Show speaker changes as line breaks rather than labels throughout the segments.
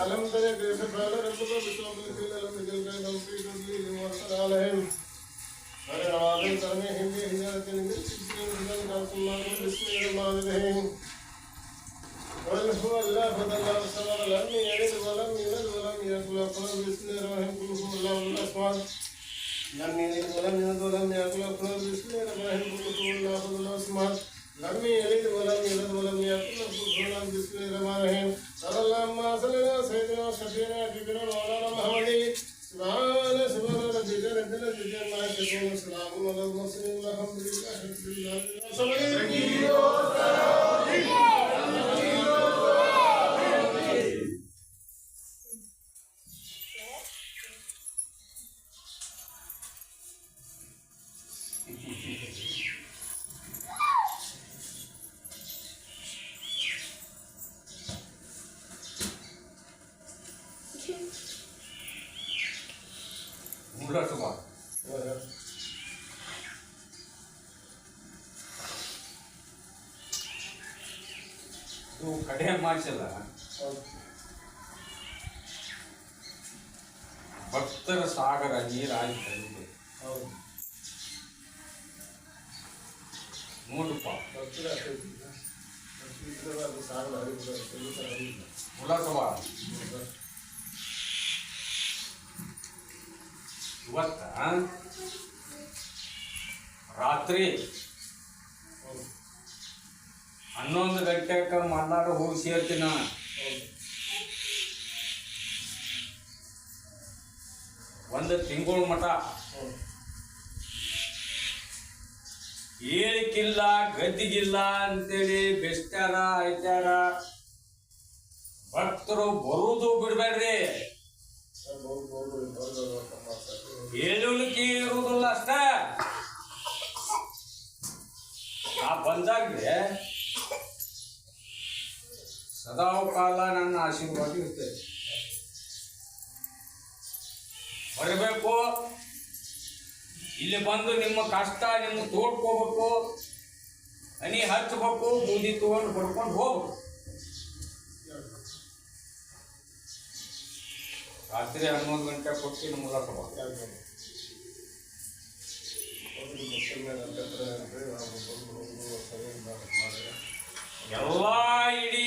అలంతరే దేశ ప్రాణ రక్షణ هو الله فضل الله الصبر لم يلد ولم يولد ولم يكن له كفوا بسم الله الرحمن الرحيم قل هو الله الأصمد لم يلد ولم يولد ولم يكن له كفوا بسم الله الرحمن الرحيم قل هو الله فضل الله الصمد لم يلد ولم يولد ولم يكن له كفوا بسم الله الرحمن الرحيم صلى الله عليه وسلم سيدنا وشفينا حبيبنا مولانا
ಇದು ಕಡೆಯ ಮಾಡಿಸಲ್ಲ. ಭಕ್ತರ ಸಾಗರ ನೀರಾಗಿ ಹೌದು ನೋಡಪ್ಪ ಉಳ್ಳಾಟವ ಇವತ್ತ ರಾತ್ರಿ ಹನ್ನೊಂದು ಗಂಟೆಗೆ ಮಲ್ನಾಡು ಹೋಗಿ ಸೇರ್ತೀನಿ ಒಂದು ತಿಂಗಳ ಮಠ. ಏಳಿಕಿಲ್ಲ, ಗದ್ದಿಗಿಲ್ಲ ಅಂತೇಳಿ ಬೆಸ್ತಾರ ಐತಾರ ಭಕ್ತರು ಬರುವುದು ಬಿಡಬೇಡ್ರಿ. ಏಳುಲಿಕ್ಕೆ ಇರುವುದಿಲ್ಲ ಅಷ್ಟೇ. ಆ ಬಂದಾಗ್ರೆ ಸದಾ ಕಾಲ ನನ್ನ ಆಶೀರ್ವಾದ ಇರ್ತದೆ ಬರಬೇಕು. ಇಲ್ಲಿ ಬಂದು ನಿಮ್ಮ ಕಷ್ಟ, ನಿಮ್ಮ ತೋಡ್ಕೋಬೇಕು ಹನಿ ಹಚ್ಚಬೇಕು, ಬೂದಿ ತಗೊಂಡು ಬರ್ಕೊಂಡು ಹೋಗ್ಬೇಕು. ರಾತ್ರಿ ಹನ್ನೊಂದು ಗಂಟೆ ಕೊಟ್ಟಿನ ಮೂಲಕ ಬಾ. ಎಲ್ಲ ಇಡೀ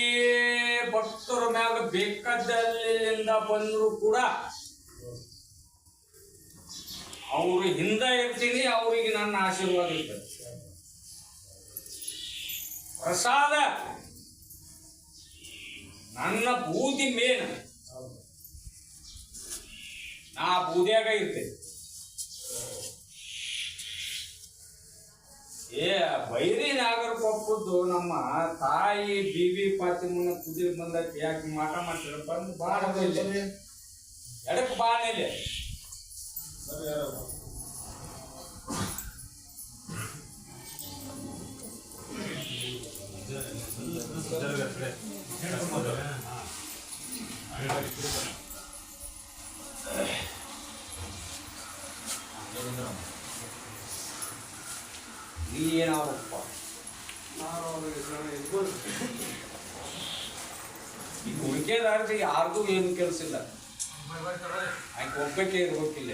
ಭಕ್ತರ ಮ್ಯಾಗ ಬೇಕಾದಲ್ಲಿಂದ ಬಂದ್ರು ಕೂಡ ಅವ್ರ ಹಿಂದೆ ಇರ್ತೀನಿ ಅವ್ರಿಗೆ ನನ್ನ ಆಶೀರ್ವಾದ ಇರ್ತದೆ. ಪ್ರಸಾದ ನನ್ನ ಬೂದಿ ಮೇನ್. ನಾ ಬೂದಿಯಾಗ ಇರ್ತೇನೆ. ಏ ಬೈರಿ ನಾಗರ ಪಪ್ಪದ್ದು ನಮ್ಮ ತಾಯಿ ಬಿಬಿ ಪಾತಿಮನ ಕುದಿ ಬಂದಕ್ಕೆ ಯಾಕೆ ಮಾಟ ಮಾಡ್ತಾರೆ? ಬಂದು ಬಾಳ ಎಡಕ್ ಬಾಣ ಇಲ್ಲಿ ಏನಾವಪ್ಪ ಈಗ ಉಳಿಕೆದಾರ್ದು ಯಾರ್ದು ಏನು ಕೆಲಸ ಇಲ್ಲ ಆಕೆ ಒಬ್ಬಕ್ಕೆ ಇರ್ಬೇಕಿಲ್ಲ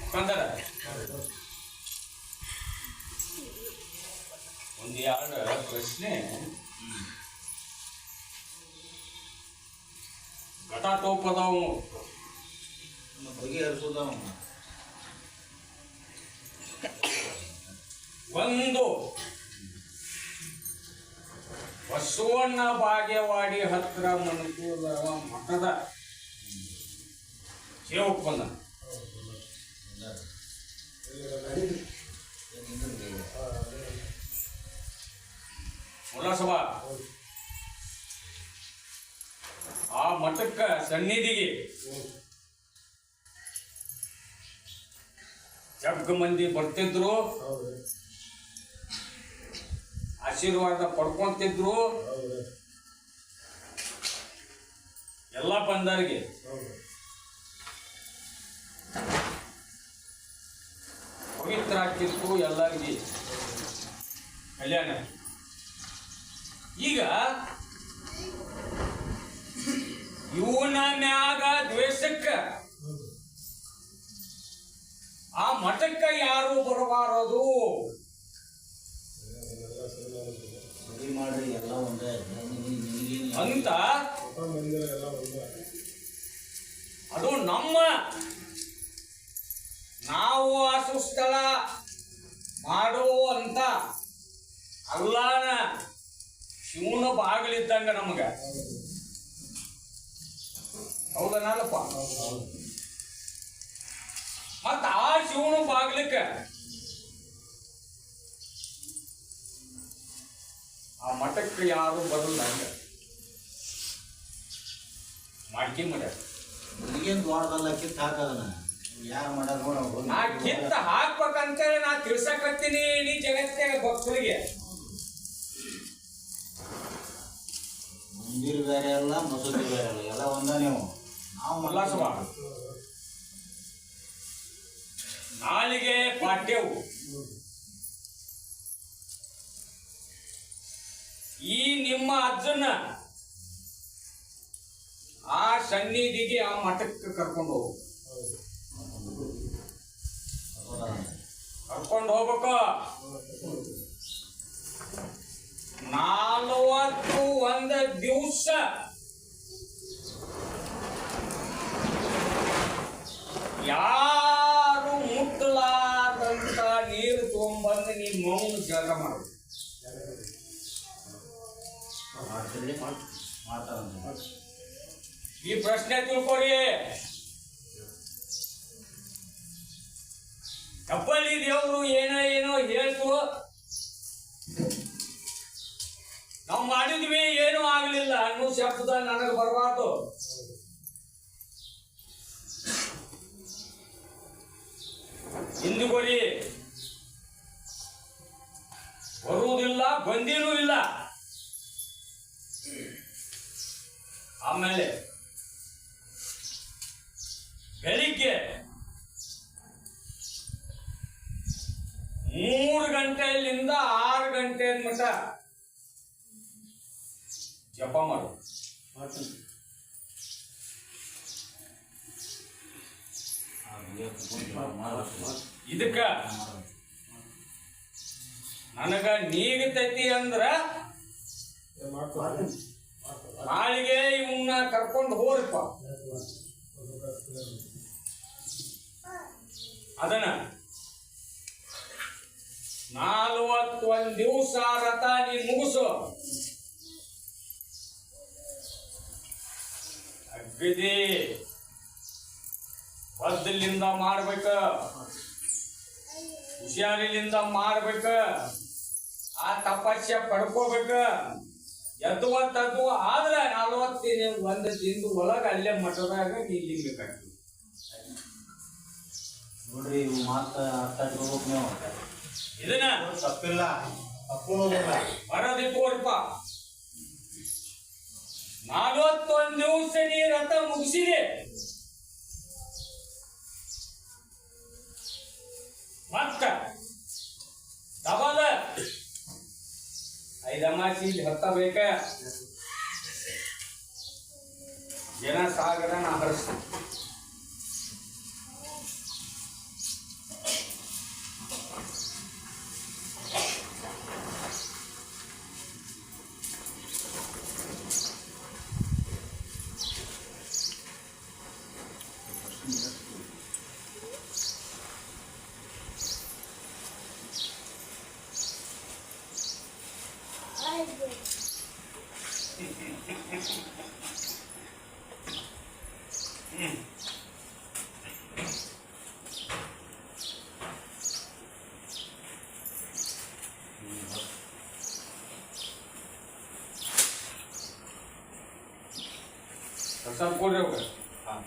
ಮುಖಾಂತರ ಒಂದು ಎರಡು ಪ್ರಶ್ನೆ. ಘಟಾಟೋಪದವು ಒಂದು. ಬಸವಣ್ಣ ಬಾಗೇವಾಡಿ ಹತ್ರ ಮನಕೂಲ ಮಠದ ಉಲ್ಲಸಭಾ ಆ ಮಠಕ್ಕೆ ಸನ್ನಿಧಿಗೆ ಜಗ್ ಮಂದಿ ಬರ್ತಿದ್ರು? ಆಶೀರ್ವಾದ ಪಡ್ಕೊಂತಿದ್ರು ಎಲ್ಲ ಬಂದವರಿಗೆ ಪವಿತ್ರ ಆಗ್ತಿತ್ತು ಎಲ್ಲರಿಗೆ. ಕಲ್ಯಾಣ. ಈಗ ಇವನ ಮ್ಯಾಗ ದ್ವೇಷಕ್ಕ ಆ ಮಠಕ್ಕ ಯಾರು ಬರಬಾರದು? ಅಂತ ಅದು ನಮ್ಮ ನಾವು ಅಸುಸ್ಥಳ ಮಾಡುವಂತ ಅಲ್ಲಾನ ಶಿವನ ಬಾಗಿಲಿದ್ದಂಗ ನಮಗ. ಹೌದನಲ್ಲಪ್ಪ? ಮತ್ತ ಆ ಶಿವನ ಬಾಗ್ಲಿಕ್ಕ ಆ ಮಠಕ್ಕೆ ಯಾರು ಬರಲ್ಲ ಹಂಗ. ಮಾಡ್ಕಿ ಮಾಡ್ಯಾರ
ದ್ವಾರದಲ್ಲ ದೊಡ್ಡದಲ್ಲ ಕಿತ್ತು ಹಾಕದನ? ಯಾರು ಮಾಡ್ಯಾರ ನೋಡ
ನಾ ಕಿತ್ತ ಹಾಕ್ಬೇಕಂತೇಳಿ ನಾ ತಿಳ್ಸಕತ್ತೀನಿ ನೀ ಜಗತ್ತಿನಾಗ ಭಕ್ತರಿಗೆ.
ಮಂದಿರ ಬೇರೆ ಅಲ್ಲ ಮಸೂದಿ ಬೇರೆ ಅಲ್ಲ ಎಲ್ಲ ಒಂದ ನೀವು. ನಾವು
ಉಲ್ಲಾಸವ ನಾಲಿಗೆ ಪಾಠ್ಯವು ಈ ನಿಮ್ಮ ಅಜ್ಜನ ಆ ಸನ್ನಿಧಿಗೆ ಆ ಮಠಕ್ಕೆ ಕರ್ಕೊಂಡು ಹೋಗು. ಕರ್ಕೊಂಡು ಹೋಗ್ಬೇಕು. ನಾಲ್ವತ್ತು ಒಂದು ದಿವಸ. ಯಾರು ಮುಟ್ಟಲಾದಂತ ನೀರು ತಗೊಂಡ್ಬಂದು ನೀ ಮೌನ ಜಗ ಮಾಡು. ಈ ಪ್ರಶ್ನೆ ತಿಳ್ಕೊರಿ ಕಬ್ಬಲ್ಲಿ ದೇವರು ಏನೋ ಏನೋ ಹೇಳ್ತು ನಾವು ಮಾಡಿದ್ವಿ, ಏನೂ ಆಗಲಿಲ್ಲ. ಅನ್ನೋ ಶಬ್ದ ನನಗೆ ಬರಬಾರ್ದು. ಹಿಂದುಗೊರಿ ಬರುವುದಿಲ್ಲ, ಬಂದಿನೂ ಇಲ್ಲ. ಆಮೇಲೆ ಬೆಳಿಗ್ಗೆ ಮೂರು ಗಂಟೆಯಲ್ಲಿಂದ ಆರು ಗಂಟೆ ಮಟ ಜಪ ಮಾಡು ಇದಕ್ಕ ನನಗ ನೀಗತೈತಿ ಅಂದ್ರ ನಾಳಿಗೆ ಇವನ್ನ ಕರ್ಕೊಂಡು ಹೋಗ್ರಿಪ್ಪ ಅದನ್ನ ನಾಲ್ವತ್ತೊಂದ್ ದಿವಸ ರಥ ನೀ ಮುಗಿಸು. ಅಗ್ಗದಿ ಬದ್ದಲಿಂದ ಮಾಡ್ಬೇಕ. ಹುಷಾರಿಲಿಂದ ಮಾಡ್ಬೇಕ. ಆ ತಪಸ್ಯ ಪಡ್ಕೋಬೇಕ. ಎದ್ದುವತ್ತದ್ದು ಆದ್ರೆ ನಲ್ವತ್ತಿನ ಒಂದು ತಿಂದು ಒಳಗ ಅಲ್ಲೇ ಮಠದಾಗ ನಿಲ್ಲಿಬೇಕಾಗ್ತದೆ
ನೋಡ್ರಿ ಇವು ಮಾತ ಅರ್ಥ ಇಟ್ಕೋಬೇಕು ನೀವು.
ಇದನ್ನ?
ತಪ್ಪಿಲ್ಲ. ತಪ್ಪುವುದಿಲ್ಲ
ಬರೋದಿಟ್ಟುವರ್ಪ ನಲವತ್ತೊಂದು ದಿವಸ ನೀ ಮುಗಿಸಿದೆ. ಮತ್ತ ಡಬಲ್ ಐದಮಾಸಿ ಹತ್ತಬೇಕ. ಜನ ಸಾಗರ ನಾ ಹರಿಸ್ತೀನಿ 닭살 꼬려고 해. 아,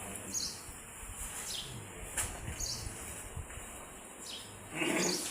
네.